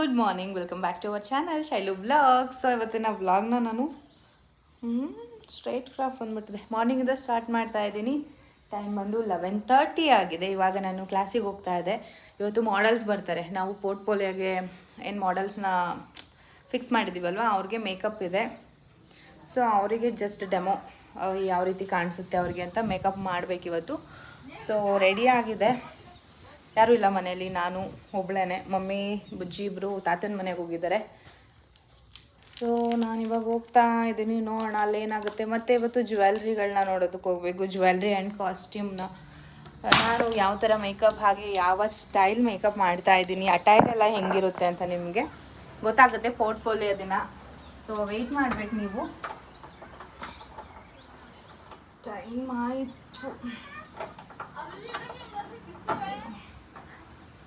Good morning welcome back to our channel Shailu blogs ಇವತ್ತಿನ ವ್ಲಾಗ್ನ ನಾನು ಸ್ಟ್ರೈಟ್ ಕ್ರಾಫ್ಟ್ ಬಂದ್ಬಿಟ್ಟಿದೆ. ಮಾರ್ನಿಂಗಿಂದ ಸ್ಟಾರ್ಟ್ ಮಾಡ್ತಾ ಇದ್ದೀನಿ. ಟೈಮ್ ಬಂದು ಲೆವೆನ್ ತರ್ಟಿ ಆಗಿದೆ. ಇವಾಗ ನಾನು ಕ್ಲಾಸಿಗೆ ಹೋಗ್ತಾ ಇದ್ದೆ. ಇವತ್ತು ಮಾಡೆಲ್ಸ್ ಬರ್ತಾರೆ. ನಾವು ಪೋರ್ಟ್ಫೋಲಿಯೋಗೆ ಏನು ಮಾಡೆಲ್ಸ್ನ ಫಿಕ್ಸ್ ಮಾಡಿದ್ದೀವಲ್ವ ಅವ್ರಿಗೆ ಮೇಕಪ್ ಇದೆ. ಸೊ ಅವರಿಗೆ ಜಸ್ಟ್ ಡೆಮೋ ಯಾವ ರೀತಿ ಕಾಣಿಸುತ್ತೆ ಅವ್ರಿಗೆ ಅಂತ ಮೇಕಪ್ ಮಾಡಬೇಕಿವತ್ತು. ಸೊ ರೆಡಿ ಆಗಿದೆ. ಯಾರೂ ಇಲ್ಲ ಮನೆಯಲ್ಲಿ, ನಾನು, ಒಬ್ಳೇನೆ. ಮಮ್ಮಿ, ಬುಜ್ಜಿ ಇಬ್ಬರು ತಾತನ ಮನೆಗೆ ಹೋಗಿದ್ದಾರೆ. ಸೊ ನಾನು ಇವಾಗ ಹೋಗ್ತಾ ಇದ್ದೀನಿ. ನೋಡೋಣ ಅಲ್ಲೇನಾಗುತ್ತೆ ಮತ್ತು ಇವತ್ತು ಜ್ಯುವೆಲ್ರಿಗಳನ್ನ ನೋಡೋದಕ್ಕೆ ಹೋಗಬೇಕು. ಜ್ಯುವೆಲ್ರಿ ಆ್ಯಂಡ್ ಕಾಸ್ಟ್ಯೂಮ್ನ ನಾನು ಯಾವ ಥರ ಮೇಕಪ್ ಹಾಗೆ ಯಾವ ಸ್ಟೈಲ್ ಮೇಕಪ್ ಮಾಡ್ತಾ ಇದ್ದೀನಿ. ಅಟೈರ್ ಎಲ್ಲ ಹೆಂಗಿರುತ್ತೆ ಅಂತ ನಿಮಗೆ ಗೊತ್ತಾಗುತ್ತೆ. ಪೋರ್ಟ್ಫೋಲಿಯೋ ದಿನ. ಸೊ ವೆಯ್ಟ್ ಮಾಡಬೇಕು ನೀವು. ಟೈಮ್ ಆಯಿತು.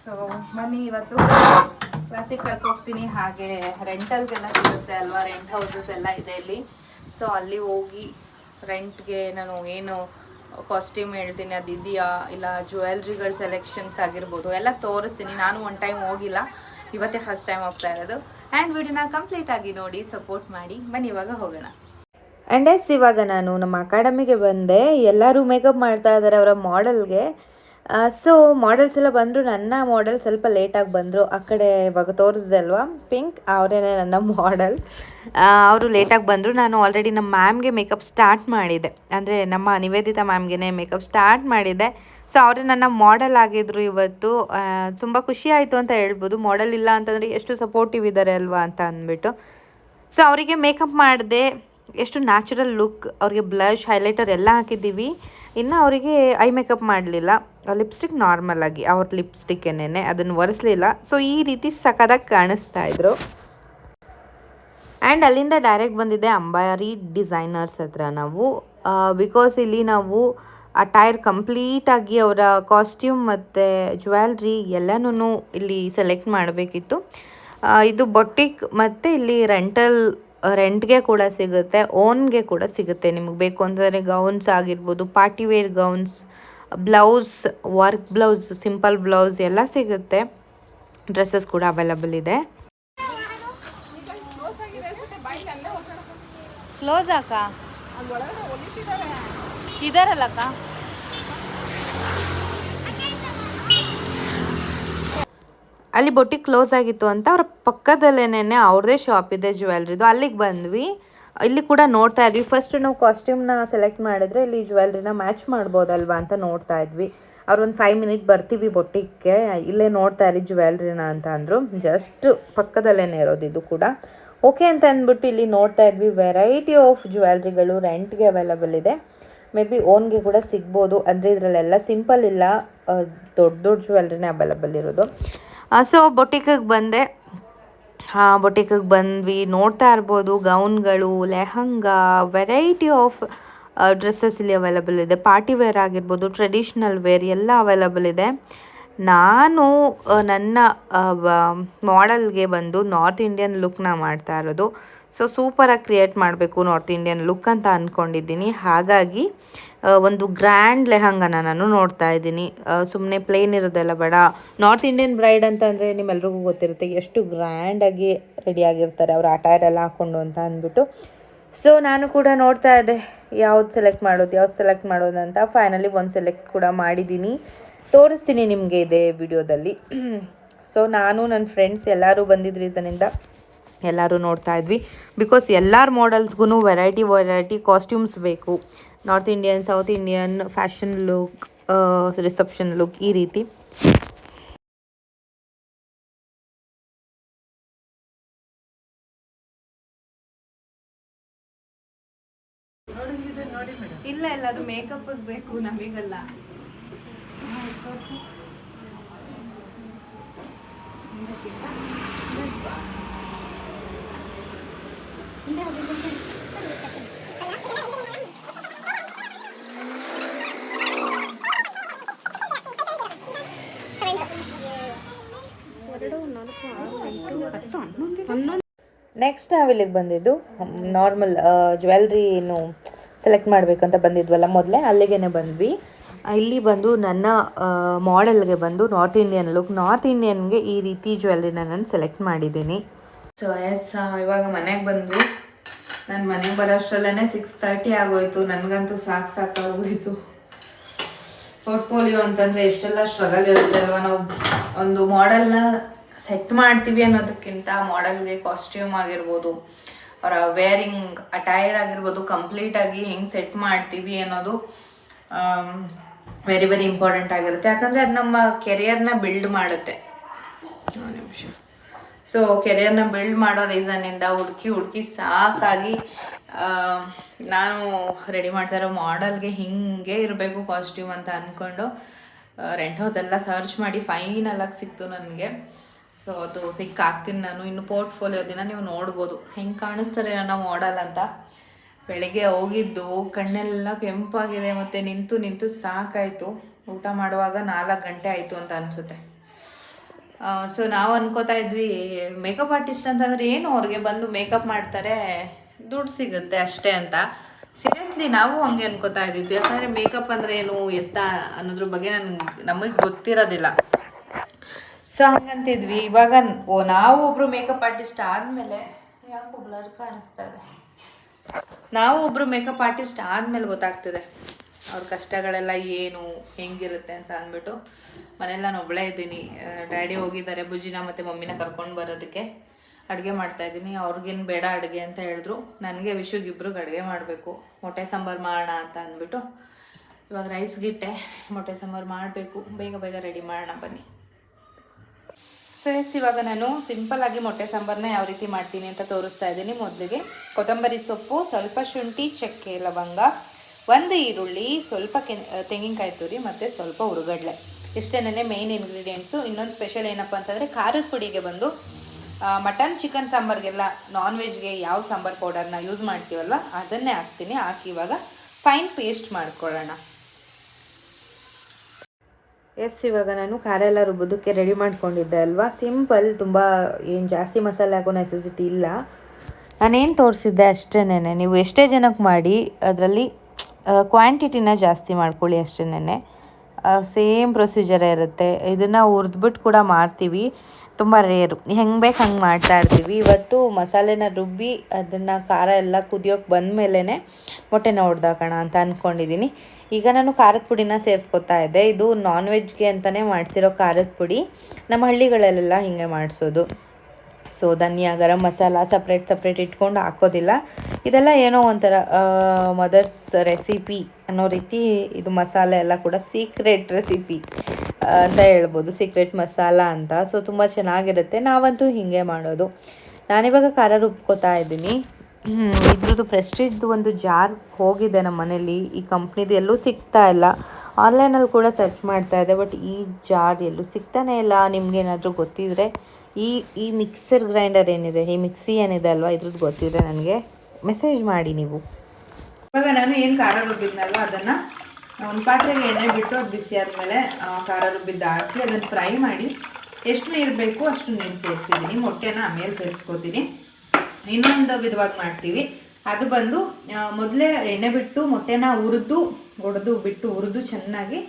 ಸೊ ಬನ್ನಿ ಇವತ್ತು ಕ್ಲಾಸಿಗೆ ಕರ್ಕೋಗ್ತೀನಿ ಹಾಗೆ ರೆಂಟಲ್ಗೆಲ್ಲ ಸಿಗುತ್ತೆ ಅಲ್ವಾ? ರೆಂಟ್ ಹೌಸಸ್ ಎಲ್ಲ ಇದೆ ಇಲ್ಲಿ. ಸೊ ಅಲ್ಲಿ ಹೋಗಿ ರೆಂಟ್ಗೆ ನಾನು ಏನು ಕಾಸ್ಟ್ಯೂಮ್ ಹೇಳ್ತೀನಿ, ಅದು ಇದೆಯಾ? ಇಲ್ಲ ಜ್ಯುವೆಲ್ರಿಗಳ ಸೆಲೆಕ್ಷನ್ಸ್ ಆಗಿರ್ಬೋದು. ಎಲ್ಲ ತೋರಿಸ್ತೀನಿ. ನಾನು ಒನ್ ಟೈಮ್ ಹೋಗಿಲ್ಲ. ಇವತ್ತೇ ಫಸ್ಟ್ ಟೈಮ್ ಹೋಗ್ತಾ ಇರೋದು. ಆ್ಯಂಡ್ ವಿಡಿಯೋನ ಕಂಪ್ಲೀಟ್ ಆಗಿ ನೋಡಿ ಸಪೋರ್ಟ್ ಮಾಡಿ. ಬನ್ನಿ, ಇವಾಗ ಹೋಗೋಣ. ಆ್ಯಂಡ್ ಎಸ್ ಇವಾಗ ನಾನು ನಮ್ಮ ಅಕಾಡೆಮಿಗೆ ಬಂದೆ. ಎಲ್ಲರೂ ಮೇಕಪ್ ಮಾಡ್ತಾ ಇದ್ದಾರೆ ಅವರ ಮಾಡೆಲ್ಗೆ ಸೊ ಮಾಡೆಲ್ಸ್ ಎಲ್ಲ ಬಂದರು, ನನ್ನ ಮಾಡೆಲ್ ಸ್ವಲ್ಪ ಲೇಟಾಗಿ ಬಂದರು. ಆ ಕಡೆ ಇವಾಗ ತೋರಿಸ್ದೆ ಅಲ್ವಾ? ಪಿಂಕ್ ಅವರೇನೆ ನನ್ನ ಮಾಡೆಲ್ ಅವರು ಲೇಟಾಗಿ ಬಂದರು. ನಾನು ಆಲ್ರೆಡಿ ನಮ್ಮ ಮ್ಯಾಮ್ಗೆ ಮೇಕಪ್ ಸ್ಟಾರ್ಟ್ ಮಾಡಿದೆ. ಅಂದರೆ ನಮ್ಮ ನಿವೇದಿತಾ ಮ್ಯಾಮ್ಗೆ ಮೇಕಪ್ ಸ್ಟಾರ್ಟ್ ಮಾಡಿದೆ. ಸೊ ಅವರೇ ನನ್ನ ಮಾಡೆಲ್ ಆಗಿದ್ರು ಇವತ್ತು. ತುಂಬ ಖುಷಿ ಆಯಿತು ಅಂತ ಹೇಳ್ಬೋದು. ಮಾಡೆಲ್ ಇಲ್ಲ ಅಂತಂದರೆ ಎಷ್ಟು ಸಪೋರ್ಟಿವ್ ಇದ್ದಾರೆ ಅಲ್ವಾ ಅಂತ ಅಂದ್ಬಿಟ್ಟು. ಸೊ ಅವರಿಗೆ ಮೇಕಪ್ ಮಾಡಿದೆ. ಎಷ್ಟು ನ್ಯಾಚುರಲ್ ಲುಕ್ ಅವರಿಗೆ ಬ್ಲಷ್ ಹೈಲೈಟರ್ ಎಲ್ಲ ಹಾಕಿದ್ದೀವಿ. ಇನ್ನು ಅವರಿಗೆ ಐ ಮೇಕಪ್ ಮಾಡಲಿಲ್ಲ. ಲಿಪ್ಸ್ಟಿಕ್ ನಾರ್ಮಲಾಗಿ ಆಗಿ ಲಿಪ್ಸ್ಟಿಕ್ ಏನೇನೆ ಅದನ್ನು ಒರೆಸ್ಲಿಲ್ಲ. ಸೊ ಈ ರೀತಿ ಸಖತ್ತಾಗಿ ಕಾಣಿಸ್ತಾ ಇದ್ರು. ಆ್ಯಂಡ್ ಅಲ್ಲಿಂದ ಡೈರೆಕ್ಟ್ ಬಂದಿದೆ ಅಂಬಾರಿ ಡಿಸೈನರ್ಸ್ ಹತ್ರ ನಾವು. ಬಿಕಾಸ್ ಇಲ್ಲಿ ನಾವು ಅಟೈರ್ ಕಂಪ್ಲೀಟಾಗಿ ಅವರ ಕಾಸ್ಟ್ಯೂಮ್ ಮತ್ತು ಜ್ಯುವೆಲ್ರಿ ಎಲ್ಲನೂ ಇಲ್ಲಿ ಸೆಲೆಕ್ಟ್ ಮಾಡಬೇಕಿತ್ತು. ಇದು ಬೊಟ್ಟಿಕ್ ಮತ್ತು ಇಲ್ಲಿ ರೆಂಟಲ್ ರೆಂಟ್ಗೆ ಕೂಡ ಸಿಗುತ್ತೆ ಓನ್ಗೆ ಕೂಡ ಸಿಗುತ್ತೆ. ನಿಮಗೆ ಬೇಕು ಅಂತಂದರೆ ಗೌನ್ಸ್ ಆಗಿರ್ಬೋದು party wear gowns blouse work blouse simple blouse ಎಲ್ಲ ಸಿಗುತ್ತೆ. ಡ್ರೆಸ್ಸಸ್ ಕೂಡ ಅವೈಲಬಲ್ ಇದೆ. ಕ್ಲೋಸ್ ಅಕ್ಕ? ಇದಾರಲ್ಲಕ್ಕ ಅಲ್ಲಿ ಬೊಟ್ಟಿಗೆ ಕ್ಲೋಸ್ ಆಗಿತ್ತು ಅಂತ ಅವ್ರ ಪಕ್ಕದಲ್ಲೇನೆ ಅವ್ರದೇ ಶಾಪ್ ಇದೆ ಜ್ಯುವೆಲ್ರಿದು ಅಲ್ಲಿಗೆ ಬಂದ್ವಿ. ಇಲ್ಲಿ ಕೂಡ ನೋಡ್ತಾ ಇದ್ವಿ. ಫಸ್ಟ್ ನಾವು ಕಾಸ್ಟ್ಯೂಮ್ನ ಸೆಲೆಕ್ಟ್ ಮಾಡಿದ್ರೆ ಇಲ್ಲಿ ಜ್ಯುವೆಲ್ರಿನ ಮ್ಯಾಚ್ ಮಾಡ್ಬೋದಲ್ವಾ ಅಂತ ನೋಡ್ತಾ ಇದ್ವಿ. ಅವ್ರೊಂದು ಫೈವ್ ಮಿನಿಟ್ ಬರ್ತೀವಿ ಬೊಟ್ಟಿಗೆ ಇಲ್ಲೇ ನೋಡ್ತಾ ಇರಿ ಜ್ಯುವೆಲ್ರಿನ ಅಂತ ಅಂದರು. ಜಸ್ಟ್ ಪಕ್ಕದಲ್ಲೇ ಇರೋದು ಇದು ಕೂಡ. ಓಕೆ ಅಂತ ಅಂದ್ಬಿಟ್ಟು ಇಲ್ಲಿ ನೋಡ್ತಾ ಇದ್ವಿ. ವೆರೈಟಿ ಆಫ್ ಜ್ಯುವೆಲ್ರಿಗಳು ರೆಂಟ್ಗೆ ಅವೈಲಬಲ್ ಇದೆ. ಮೇ ಬಿ ಓನ್ಗೆ ಕೂಡ ಸಿಗ್ಬೋದು. ಅಂದರೆ ಇದರಲ್ಲೆಲ್ಲ ಸಿಂಪಲ್ ಇಲ್ಲ. ದೊಡ್ಡ ದೊಡ್ಡ ಜ್ಯುವೆಲ್ರಿನೇ ಅವೈಲಬಲ್ ಇರೋದು. ಸೊ ಬೊಟಿಕಿಗೆ ಬಂದೆ. ಬೊಟಿಕಿಗೆ ಬಂದ್ವಿ. ನೋಡ್ತಾ ಇರ್ಬೋದು, ಗೌನ್ಗಳು, ಲೆಹಂಗಾ ವೆರೈಟಿ ಆಫ್ ಡ್ರೆಸ್ಸಸ್ ಇಲ್ಲಿ ಅವೈಲಬಲ್ ಇದೆ. ಪಾರ್ಟಿ ವೇರ್ ಆಗಿರ್ಬೋದು ಟ್ರೆಡಿಷ್ನಲ್ ವೇರ್ ಎಲ್ಲ ಅವೈಲಬಲ್ ಇದೆ. ನಾನು ನನ್ನ ಮಾಡಲ್ಗೆ ಬಂದು ನಾರ್ತ್ ಇಂಡಿಯನ್ ಲುಕ್ನ ಮಾಡ್ತಾ ಇರೋದು. ಸೊ ಸೂಪರಾಗಿ ಕ್ರಿಯೇಟ್ ಮಾಡಬೇಕು ನಾರ್ತ್ ಇಂಡಿಯನ್ ಲುಕ್ ಅಂತ ಅಂದ್ಕೊಂಡಿದ್ದೀನಿ ಹಾಗಾಗಿ ಒಂದು ಗ್ರ್ಯಾಂಡ್ ಲೆಹಂಗನ ನಾನು ನೋಡ್ತಾ ಇದ್ದೀನಿ. ಸುಮ್ಮನೆ ಪ್ಲೇನ್ ಇರೋದೆಲ್ಲ ಬೇಡ. ನಾರ್ತ್ ಇಂಡಿಯನ್ ಬ್ರೈಡ್ ಅಂತ ಅಂದರೆ ನಿಮ್ಮೆಲ್ರಿಗೂ ಗೊತ್ತಿರುತ್ತೆ, ಎಷ್ಟು ಗ್ರ್ಯಾಂಡಾಗಿ ರೆಡಿಯಾಗಿರ್ತಾರೆ ಅವ್ರ ಅಟೈರ್ ಎಲ್ಲ ಹಾಕ್ಕೊಂಡು ಅಂತ ಅಂದ್ಬಿಟ್ಟು. ಸೊ ನಾನು ಕೂಡ ನೋಡ್ತಾ ಇದ್ದೆ, ಯಾವ್ದು ಸೆಲೆಕ್ಟ್ ಮಾಡೋದು, ಯಾವ್ದು ಸೆಲೆಕ್ಟ್ ಮಾಡೋದು ಅಂತ. ಫೈನಲಿ ಒಂದು ಸೆಲೆಕ್ಟ್ ಕೂಡ ಮಾಡಿದ್ದೀನಿ. ತೋರಿಸ್ತೀನಿ ನಿಮಗೆ ಇದೇ ವಿಡಿಯೋದಲ್ಲಿ. ಸೊ ನಾನು ನನ್ನ ಫ್ರೆಂಡ್ಸ್ ಎಲ್ಲರೂ ಬಂದಿದ್ದ ರೀಸನಿಂದ ಎಲ್ಲರೂ ನೋಡ್ತಾ ಇದ್ವಿ. ಬಿಕಾಸ್ ಎಲ್ಲರ ಮಾಡೆಲ್ಸ್ಗೂ ವೆರೈಟಿ ವೆರೈಟಿ ಕಾಸ್ಟ್ಯೂಮ್ಸ್ ಬೇಕು. North Indian south Indian fashion look reception look ಈ ರೀತಿ. ಇಲ್ಲ ಇಲ್ಲ ಅದು ಮೇಕಪ್ ಬೇಕು ನಮಗಲ್ಲ. ನೆಕ್ಸ್ಟ್ ನಾವು ಇಲ್ಲಿಗೆ ಬಂದಿದ್ದು ನಾರ್ಮಲ್ ಜ್ಯುವೆಲ್ರಿ ಏನು ಸೆಲೆಕ್ಟ್ ಮಾಡಬೇಕಂತ ಬಂದಿದ್ವಲ್ಲ ಮೊದಲೇ, ಅಲ್ಲಿಗೇನೆ ಬಂದ್ವಿ. ಇಲ್ಲಿ ಬಂದು ನನ್ನ ಮಾಡೆಲ್ಗೆ ಬಂದು ನಾರ್ತ್ ಇಂಡಿಯನ್ ಲುಕ್ ನಾರ್ತ್ ಇಂಡಿಯನ್ಗೆ ಈ ರೀತಿ ಜ್ಯುವೆಲ್ರಿನ ನಾನು ಸೆಲೆಕ್ಟ್ ಮಾಡಿದ್ದೀನಿ. ಸೊ ಎಸ್ ಇವಾಗ ಮನೆಗೆ ಬಂದ್ವಿ. ನಾನು ಮನೆಗೆ ಬರೋ ಅಷ್ಟರಲ್ಲೇ ಸಿಕ್ಸ್ ತರ್ಟಿ ಆಗೋಯ್ತು. ನನಗಂತೂ ಸಾಕು ಸಾಕಾಗೋಯ್ತು ಪೋರ್ಟ್ಫೋಲಿಯೋ ಅಂತಂದರೆ ಎಷ್ಟೆಲ್ಲ ಸ್ಟ್ರಗಲ್ ಇರುತ್ತೆ ಅಲ್ವಾ? ನಾವು ಒಂದು ಮಾಡೆಲ್ನ ಸೆಟ್ ಮಾಡ್ತೀವಿ ಅನ್ನೋದಕ್ಕಿಂತ ಮಾಡೆಲ್ಗೆ ಕಾಸ್ಟ್ಯೂಮ್ ಆಗಿರ್ಬೋದು, ಅವರ ವೇರಿಂಗ್ ಅಟೈರ್ ಆಗಿರ್ಬೋದು ಕಂಪ್ಲೀಟಾಗಿ ಹೆಂಗೆ ಸೆಟ್ ಮಾಡ್ತೀವಿ ಅನ್ನೋದು ವೆರಿ ವೆರಿ ಇಂಪಾರ್ಟೆಂಟ್ ಆಗಿರುತ್ತೆ. ಯಾಕಂದರೆ ಅದು ನಮ್ಮ ಕೆರಿಯರ್ನ ಬಿಲ್ಡ್ ಮಾಡುತ್ತೆ. ನಿಮಿಷ. ಸೊ ಕೆರಿಯರ್ನ ಬಿಲ್ಡ್ ಮಾಡೋ ರೀಸನ್ನಿಂದ ಹುಡುಕಿ ಹುಡುಕಿ ಸಾಕಾಗಿ ನಾನು ರೆಡಿ ಮಾಡ್ತಾ ಇರೋ ಮಾಡೆಲ್ಗೆ ಹಿಂಗೆ ಇರಬೇಕು ಕಾಸ್ಟ್ಯೂಮ್ ಅಂತ ಅಂದ್ಕೊಂಡು ರೆಂಟ್ ಹೌಸ್ ಎಲ್ಲ ಸರ್ಚ್ ಮಾಡಿ ಫೈನಲಾಗಿ ಸಿಕ್ತು ನನಗೆ. ಸೊ ಅದು ಫಿಕ್ ಆಗ್ತೀನಿ ನಾನು. ಇನ್ನು ಪೋರ್ಟ್ಫೋಲಿಯೋ ದಿನ ನೀವು ನೋಡ್ಬೋದು. ಹೆಂಗೆ ಕಾಣಿಸ್ತಾರೆ ನನ್ನ ಮಾಡಲ್ ಅಂತ. ಬೆಳಿಗ್ಗೆ ಹೋಗಿದ್ದು, ಕಣ್ಣೆಲ್ಲ ಕೆಂಪಾಗಿದೆ ಮತ್ತು ನಿಂತು ನಿಂತು ಸಾಕಾಯಿತು. ಊಟ ಮಾಡುವಾಗ ನಾಲ್ಕು ಗಂಟೆ ಆಯಿತು ಅಂತ ಅನಿಸುತ್ತೆ. ಸೊ ನಾವು ಅನ್ಕೋತಾ ಇದ್ವಿ ಮೇಕಪ್ ಆರ್ಟಿಸ್ಟ್ ಅಂತಂದ್ರೆ ಏನು? ಅವ್ರಿಗೆ ಬಂದು ಮೇಕಪ್ ಮಾಡ್ತಾರೆ, ದುಡ್ಡು ಸಿಗುತ್ತೆ ಅಷ್ಟೇ ಅಂತ. ಸೀರಿಯಸ್ಲಿ ನಾವು ಹಂಗೆ ಅನ್ಕೋತಾ ಇದ್ದಿದ್ವಿ ಯಾಕಂದರೆ ಮೇಕಪ್ ಅಂದರೆ ಏನು ಎತ್ತ ಅನ್ನೋದ್ರ ಬಗ್ಗೆ ನನ್ಗೆ, ನಮಗೆ ಗೊತ್ತಿರೋದಿಲ್ಲ. ಸೊ ಹಂಗಂತಿದ್ವಿ. ಇವಾಗ ನಾವು ಒಬ್ರು ಮೇಕಪ್ ಆರ್ಟಿಸ್ಟ್ ಆದಮೇಲೆ ಯಾಕೋ ಬ್ಲರ್ ಕಾಣಿಸ್ತಾ ಇದೆ ನಾವು ಒಬ್ರು ಮೇಕಪ್ ಆರ್ಟಿಸ್ಟ್ ಆದಮೇಲೆ ಗೊತ್ತಾಗ್ತದೆ. ಅವ್ರ ಕಷ್ಟಗಳೆಲ್ಲ ಏನು, ಹೆಂಗಿರುತ್ತೆ ಅಂತ ಅಂದ್ಬಿಟ್ಟು. ಮನೇಲಿ ನಾನು ಒಬ್ಬಳೇ ಇದ್ದೀನಿ. ಡ್ಯಾಡಿ ಹೋಗಿದ್ದಾರೆ ಬುಜ್ಜಿನ ಮತ್ತು ಮಮ್ಮಿನ ಕರ್ಕೊಂಡು ಬರೋದಕ್ಕೆ. ಅಡುಗೆ ಮಾಡ್ತಾ ಇದ್ದೀನಿ. ಅವ್ರಿಗೇನು ಬೇಡ ಅಡುಗೆ ಅಂತ ಹೇಳಿದ್ರು. ನನಗೆ ಇಬ್ರು ಅಡುಗೆ ಮಾಡಬೇಕು. ಮೊಟ್ಟೆ ಸಾಂಬಾರು ಮಾಡೋಣ ಅಂತ ಅಂದ್ಬಿಟ್ಟು. ಇವಾಗ ರೈಸ್ ಗಿಟ್ಟೆ, ಮೊಟ್ಟೆ ಸಾಂಬಾರು ಮಾಡಬೇಕು. ಬೇಗ ಬೇಗ ರೆಡಿ ಮಾಡೋಣ ಬನ್ನಿ. ಸೊ ಎಸ್ ಇವಾಗ ನಾನು ಸಿಂಪಲ್ ಆಗಿ ಮೊಟ್ಟೆ ಸಾಂಬಾರನ್ನ ಯಾವ ರೀತಿ ಮಾಡ್ತೀನಿ ಅಂತ ತೋರಿಸ್ತಾ ಇದ್ದೀನಿ. ಮೊದಲಿಗೆ ಕೊತ್ತಂಬರಿ ಸೊಪ್ಪು, ಸ್ವಲ್ಪ ಶುಂಠಿ, ಚಕ್ಕೆ, ಲವಂಗ, ಒಂದು ಈರುಳ್ಳಿ, ಸ್ವಲ್ಪ ಕೆ ತೆಂಗಿನಕಾಯಿ ತುರಿ ಮತ್ತು ಸ್ವಲ್ಪ ಹುರುಗಡ್ಲೆ ಇಷ್ಟೇನೇ ಮೇಯ್ನ್ ಇಂಗ್ರೀಡಿಯೆಂಟ್ಸು ಇನ್ನೊಂದು ಸ್ಪೆಷಲ್ ಏನಪ್ಪ ಅಂತಂದರೆ ಖಾರದ ಪುಡಿಗೆ ಬಂದು ಮಟನ್ ಚಿಕನ್ ಸಾಂಬಾರ್ಗೆಲ್ಲ ನಾನ್ ವೆಜ್ಗೆ ಯಾವ ಸಾಂಬಾರ್ ಪೌಡರ್ನ ಯೂಸ್ ಮಾಡ್ತೀವಲ್ಲ ಅದನ್ನೇ ಹಾಕ್ತೀನಿ. ಹಾಕಿ ಇವಾಗ ಫೈನ್ ಪೇಸ್ಟ್ ಮಾಡ್ಕೊಳ್ಳೋಣ. ಎಸ್, ಇವಾಗ ನಾನು ಖಾರ ಎಲ್ಲ ರುಬ್ಬೋದಕ್ಕೆ ರೆಡಿ ಮಾಡ್ಕೊಂಡಿದ್ದೆ ಅಲ್ವಾ? ಸಿಂಪಲ್ ತುಂಬ ಏನು ಜಾಸ್ತಿ ಮಸಾಲೆ ಹಾಕೋ ನೆಸೆಸಿಟಿ ಇಲ್ಲ. ನಾನೇನು ತೋರಿಸಿದ್ದೆ ಅಷ್ಟೇನೆ ನೀವು ಎಷ್ಟೇ ಜನಕ್ಕೆ ಮಾಡಿ, ಅದರಲ್ಲಿ ಕ್ವಾಂಟಿಟಿನ ಜಾಸ್ತಿ ಮಾಡ್ಕೊಳ್ಳಿ ಅಷ್ಟೇನೆ ಸೇಮ್ ಪ್ರೊಸೀಜರೇ ಇರುತ್ತೆ. ಇದನ್ನು ಹುರಿದ್ಬಿಟ್ಟು ಕೂಡ ಮಾಡ್ತೀವಿ. ತುಂಬ ರೇರು ಹೆಂಗೆ ಬೇಕು ಹಂಗೆ ಮಾಡ್ತಾ ಇರ್ತೀವಿ. ಇವತ್ತು ಮಸಾಲೆನ ರುಬ್ಬಿ ಅದನ್ನು ಖಾರ ಎಲ್ಲ ಕುದಿಯೋಕೆ ಬಂದಮೇಲೆ ಮೊಟ್ಟೆನ ಹೊಡ್ದಾಕೋಣ ಅಂತ ಅಂದ್ಕೊಂಡಿದ್ದೀನಿ ಈಗ ನಾನು ಖಾರದ ಪುಡಿನ ಸೇರಿಸ್ಕೊತಾ ಇದ್ದೆ. ಇದು ನಾನ್ ವೆಜ್ಗೆ ಅಂತಲೇ ಮಾಡಿಸಿರೋ ಖಾರದ ಪುಡಿ. ನಮ್ಮ ಹಳ್ಳಿಗಳಲ್ಲೆಲ್ಲ ಹಿಂಗೆ ಮಾಡಿಸೋದು. ಸೊ ಧನಿಯಾ, ಗರಂ ಮಸಾಲ ಸಪ್ರೇಟ್ ಸಪ್ರೇಟ್ ಇಟ್ಕೊಂಡು ಹಾಕೋದಿಲ್ಲ. ಇದೆಲ್ಲ ಏನೋ ಒಂಥರ ಮದರ್ಸ್ ರೆಸಿಪಿ ಅನ್ನೋ ರೀತಿ ಇದು ಮಸಾಲೆ ಎಲ್ಲ ಕೂಡ ಸೀಕ್ರೆಟ್ ರೆಸಿಪಿ ಅಂತ ಹೇಳ್ಬೋದು. ಸೀಕ್ರೆಟ್ ಮಸಾಲ ಅಂತ. ಸೊ ತುಂಬ ಚೆನ್ನಾಗಿರುತ್ತೆ. ನಾವಂತೂ ಹೀಗೆ ಮಾಡೋದು. ನಾನಿವಾಗ ಖಾರ ರುಬ್ಕೋತಾ ಇದ್ದೀನಿ. ಇದ್ರದ್ದು ಪ್ರೆಸ್ಟೀಜ್ದು ಒಂದು ಜಾರ್ ಹೋಗಿದೆ ನಮ್ಮ ಮನೇಲಿ. ಈ ಕಂಪ್ನಿದು ಎಲ್ಲೂ ಸಿಗ್ತಾ ಇಲ್ಲ. ಆನ್ಲೈನಲ್ಲಿ ಕೂಡ ಸರ್ಚ್ ಮಾಡ್ತಾ ಇದೆ ಬಟ್ ಈ ಜಾರ್ ಎಲ್ಲೂ ಸಿಗ್ತಾನೆ ಇಲ್ಲ. ನಿಮ್ಗೆ ಏನಾದರೂ ಗೊತ್ತಿದ್ರೆ, ಈ ಈ ಮಿಕ್ಸರ್ ಗ್ರೈಂಡರ್ ಏನಿದೆ, ಈ ಮಿಕ್ಸಿ ಏನಿದೆ ಅಲ್ವಾ, ಇದ್ರದ್ದು ಗೊತ್ತಿದ್ರೆ ನನಗೆ ಮೆಸೇಜ್ ಮಾಡಿ ನೀವು. ಇವಾಗ ನಾನು ಏನು ಖಾರ ರುಬ್ಬಿದ್ನಲ್ವ ಅದನ್ನು? ಒಂದು ಪಾತ್ರೆಗೆ ಎಣ್ಣೆ ಬಿಟ್ಟು ಅದು ಬಿಸಿ ಆದಮೇಲೆ ಖಾರ ರುಬ್ಬಿದ್ದು ಹಾಕಿ ಅದನ್ನು ಫ್ರೈ ಮಾಡಿ ಎಷ್ಟು ನೀರು ಬೇಕೋ ಅಷ್ಟು ನೀರು ಸೇರಿಸಿದ್ದೀನಿ. ಮೊಟ್ಟೆನ ಆಮೇಲೆ ಸೇರಿಸ್ಕೋತೀನಿ. ಇನ್ನೊಂದು ವಿಧವಾಗಿ ಮಾಡ್ತೀವಿ. ಅದು ಬಂದು ಮೊದಲೇ ಎಣ್ಣೆ ಬಿಟ್ಟು ಮೊಟ್ಟೆನ ಹುರಿದು, ಒಡೆದು ಬಿಟ್ಟು ಹುರಿದು ಚೆನ್ನಾಗಿ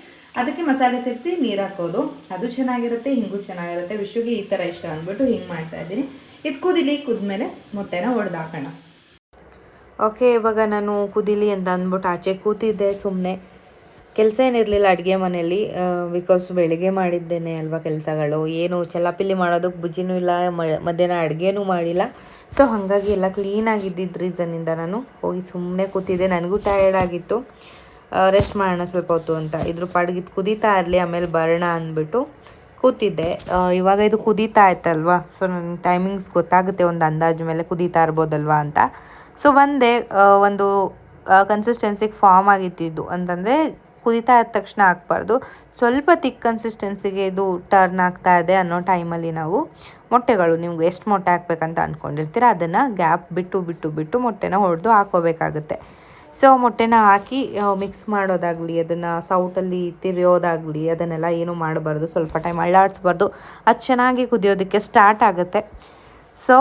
ಅದಕ್ಕೆ ಮಸಾಲೆ ಸೇರಿಸಿ ನೀರು ಹಾಕೋದು. ಅದು ಚೆನ್ನಾಗಿರುತ್ತೆ, ಹಿಂಗೂ ಚೆನ್ನಾಗಿರುತ್ತೆ. ವಿಶ್ವಗೆ ಈ ಥರ ಇಷ್ಟ ಅಂದ್ಬಿಟ್ಟು ಹಿಂಗೆ ಮಾಡ್ತಾ ಇದ್ದೀನಿ. ಇದು ಕುದಿಲಿ ಕುದ್ಮೇಲೆ ಮೊಟ್ಟೆನ ಒಡೆದು ಹಾಕೋಣ. ಓಕೆ, ಇವಾಗ ನಾನು ಕುದಿಲಿ ಅಂತ ಅಂದ್ಬಿಟ್ಟು ಆಚೆ ಕೂತಿದ್ದೆ ಸುಮ್ಮನೆ ಕೆಲಸ ಏನಿರಲಿಲ್ಲ ಅಡುಗೆ ಮನೆಯಲ್ಲಿ ಬಿಕಾಸ್ ಬೆಳಿಗ್ಗೆ ಮಾಡಿದ್ದೇನೆ ಅಲ್ವಾ ಕೆಲಸಗಳು. ಏನು ಚಲಾಪಿಲಿ ಮಾಡೋದಕ್ಕೆ ಬುಜ್ಜಿನೂ ಇಲ್ಲ ಮಧ್ಯಾಹ್ನ ಅಡುಗೆನೂ ಮಾಡಿಲ್ಲ. ಸೊ ಹಾಗಾಗಿ ಎಲ್ಲ ಕ್ಲೀನಾಗಿದ್ದಿದ್ದ ರೀಸನ್ನಿಂದ ನಾನು ಹೋಗಿ ಸುಮ್ಮನೆ ಕೂತಿದ್ದೆ. ನನಗೂ ಟಯರ್ಡ್ ಆಗಿತ್ತು. ರೆಸ್ಟ್ ಮಾಡೋಣ ಸ್ವಲ್ಪ ಹೊತ್ತು ಅಂತ. ಇದ್ರ ಪಾಡಿಗೆ ಇದು ಕುದೀತಾ ಇರಲಿ, ಆಮೇಲೆ ಬರೋಣ ಅಂದ್ಬಿಟ್ಟು ಕೂತಿದ್ದೆ. ಇವಾಗ ಇದು ಕುದೀತಾ ಆಯ್ತಲ್ವಾ ಸೊ ನನಗೆ ಟೈಮಿಂಗ್ಸ್ ಗೊತ್ತಾಗುತ್ತೆ, ಒಂದು ಅಂದಾಜು ಮೇಲೆ ಕುದೀತಾ ಇರ್ಬೋದಲ್ವಾ ಅಂತ. ಸೊ ಬಂದೆ ಒಂದು ಕನ್ಸಿಸ್ಟೆನ್ಸಿಗೆ ಫಾರ್ಮ್ ಇದು. ಅಂತಂದರೆ ಕುದೀತಾ ಇದ್ದ ತಕ್ಷಣ ಹಾಕ್ಬಾರ್ದು ಸ್ವಲ್ಪ ತಿಕ್ ಕನ್ಸಿಸ್ಟೆನ್ಸಿಗೆ ಇದು ಟರ್ನ್ ಆಗ್ತಾ ಇದೆ ಅನ್ನೋ ಟೈಮಲ್ಲಿ ನಾವು ಮೊಟ್ಟೆಗಳು ನಿಮ್ಗೆ ಎಷ್ಟು ಮೊಟ್ಟೆ ಹಾಕ್ಬೇಕಂತ ಅಂದ್ಕೊಂಡಿರ್ತೀರ ಅದನ್ನು ಗ್ಯಾಪ್ ಬಿಟ್ಟು ಬಿಟ್ಟು ಬಿಟ್ಟು ಮೊಟ್ಟೆನ ಹೊಡೆದು ಹಾಕೋಬೇಕಾಗುತ್ತೆ ಸೊ ಮೊಟ್ಟೆನ ಹಾಕಿ ಮಿಕ್ಸ್ ಮಾಡೋದಾಗಲಿ, ಅದನ್ನು ಸೌಟಲ್ಲಿ ತಿರಿಯೋದಾಗಲಿ, ಅದನ್ನೆಲ್ಲ ಏನೂ ಮಾಡಬಾರ್ದು. ಸ್ವಲ್ಪ ಟೈಮ್ ಅಳ್ಳಾಡಿಸ್ಬಾರ್ದು. ಅದು ಚೆನ್ನಾಗಿ ಕುದಿಯೋದಕ್ಕೆ ಸ್ಟಾರ್ಟ್ ಆಗುತ್ತೆ. ಸೊ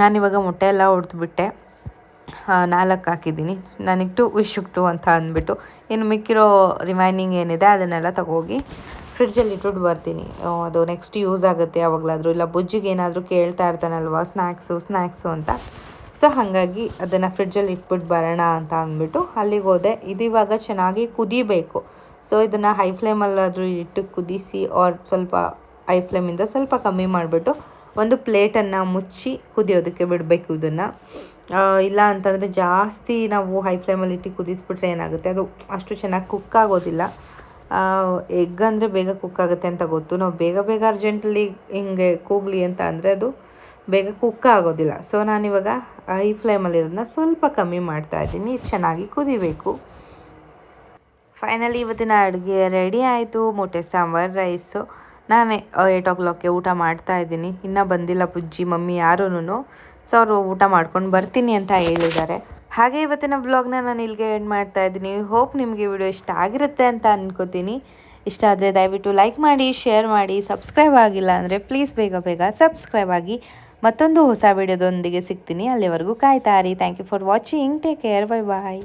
ನಾನಿವಾಗ ಮೊಟ್ಟೆ ಎಲ್ಲ ಹೊಡೆದ್ಬಿಟ್ಟೆ ನಾಲ್ಕು ಹಾಕಿದ್ದೀನಿ. ನನಗೆ ಟು ವಿಶುಕ್ ಟು ಅಂತ ಅಂದ್ಬಿಟ್ಟು. ಇನ್ನು ಮಿಕ್ಕಿರೋ ರಿಮೈನಿಂಗ್ ಏನಿದೆ ಅದನ್ನೆಲ್ಲ ತಗೋಗಿ ಫ್ರಿಡ್ಜಲ್ಲಿ ಇಟ್ಬಿಟ್ಟು ಬರ್ತೀನಿ. ಅದು ನೆಕ್ಸ್ಟ್ ಯೂಸ್ ಆಗುತ್ತೆ ಯಾವಾಗಲಾದರೂ. ಇಲ್ಲ ಬುಜ್ಜಿಗೆ ಏನಾದರೂ ಕೇಳ್ತಾ ಇರ್ತಾನಲ್ವ ಸ್ನ್ಯಾಕ್ಸು ಸ್ನ್ಯಾಕ್ಸು ಅಂತ. ಸೊ ಹಾಗಾಗಿ ಅದನ್ನು ಫ್ರಿಡ್ಜಲ್ಲಿ ಇಟ್ಬಿಟ್ಟು ಬರೋಣ ಅಂತ ಅಂದ್ಬಿಟ್ಟು ಅಲ್ಲಿಗೆ ಹೋದೆ. ಇದು ಇವಾಗ ಚೆನ್ನಾಗಿ ಕುದಿಬೇಕು. ಸೊ ಇದನ್ನು ಹೈ ಫ್ಲೇಮಲ್ಲಾದರೂ ಇಟ್ಟು ಕುದಿಸಿ ಆರ್ ಸ್ವಲ್ಪ ಹೈ ಫ್ಲೇಮಿಂದ ಸ್ವಲ್ಪ ಕಮ್ಮಿ ಮಾಡಿಬಿಟ್ಟು ಒಂದು ಪ್ಲೇಟನ್ನು ಮುಚ್ಚಿ ಕುದಿಯೋದಕ್ಕೆ ಬಿಡಬೇಕು ಇದನ್ನು. ಇಲ್ಲ ಅಂತಂದರೆ ಜಾಸ್ತಿ ನಾವು ಹೈ ಫ್ಲೇಮಲ್ಲಿ ಇಟ್ಟು ಕುದಿಸ್ಬಿಟ್ರೆ ಏನಾಗುತ್ತೆ? ಅದು ಅಷ್ಟು ಚೆನ್ನಾಗಿ ಕುಕ್ ಆಗೋದಿಲ್ಲ. ಎಗ್ ಅಂದರೆ ಬೇಗ ಕುಕ್ ಆಗುತ್ತೆ ಅಂತ ಗೊತ್ತು. ನಾವು ಬೇಗ ಬೇಗ ಅರ್ಜೆಂಟಲ್ಲಿ ಹಿಂಗೆ ಕೂಗಲಿ ಅಂತ ಅಂದರೆ ಅದು ಬೇಗ ಕುಕ್ ಆಗೋದಿಲ್ಲ. ಸೊ ನಾನಿವಾಗ ಹೈ ಫ್ಲೇಮಲ್ಲಿರೋದನ್ನ ಸ್ವಲ್ಪ ಕಮ್ಮಿ ಮಾಡ್ತಾ ಇದ್ದೀನಿ. ಚೆನ್ನಾಗಿ ಕುದಿಬೇಕು. ಫೈನಲಿ ಇವತ್ತಿನ ಅಡುಗೆ ರೆಡಿ ಆಯಿತು. ಮೊಟ್ಟೆ, ಸಾಂಬಾರು ರೈಸು ನಾನೇ ಏಯ್ಟ್ ಓ ಕ್ಲಾಕ್ಗೆ ಊಟ ಮಾಡ್ತಾ ಇದ್ದೀನಿ. ಇನ್ನೂ ಬಂದಿಲ್ಲ ಪುಜ್ಜಿ, ಮಮ್ಮಿ ಯಾರೂ ಸೊ ಅವರು ಊಟ ಮಾಡ್ಕೊಂಡು ಬರ್ತೀನಿ ಅಂತ ಹೇಳಿದ್ದಾರೆ. ಹಾಗೆ ಇವತ್ತಿನ ವ್ಲಾಗ್ನ ನಾನು ಇಲ್ಲಿಗೆ ಎಂಡ್ ಮಾಡ್ತಾ ಇದ್ದೀನಿ. ಹೋಪ್ ನಿಮಗೆ ವಿಡಿಯೋ ಇಷ್ಟ ಆಗಿರುತ್ತೆ ಅಂತ ಅನ್ಕೋತೀನಿ. ಇಷ್ಟ ಆದರೆ ದಯವಿಟ್ಟು ಲೈಕ್ ಮಾಡಿ ಶೇರ್ ಮಾಡಿ ಸಬ್ಸ್ಕ್ರೈಬ್ ಆಗಿಲ್ಲ ಅಂದರೆ ಪ್ಲೀಸ್ ಬೇಗ ಬೇಗ ಸಬ್ಸ್ಕ್ರೈಬ್ ಆಗಿ. ಮತ್ತೊಂದು ಹೊಸ ವಿಡಿಯೋದೊಂದಿಗೆ ಸಿಗ್ತೀನಿ. ಅಲ್ಲಿವರೆಗೂ ಕಾಯ್ತಾ ರೀ thank you for watching take care bye bye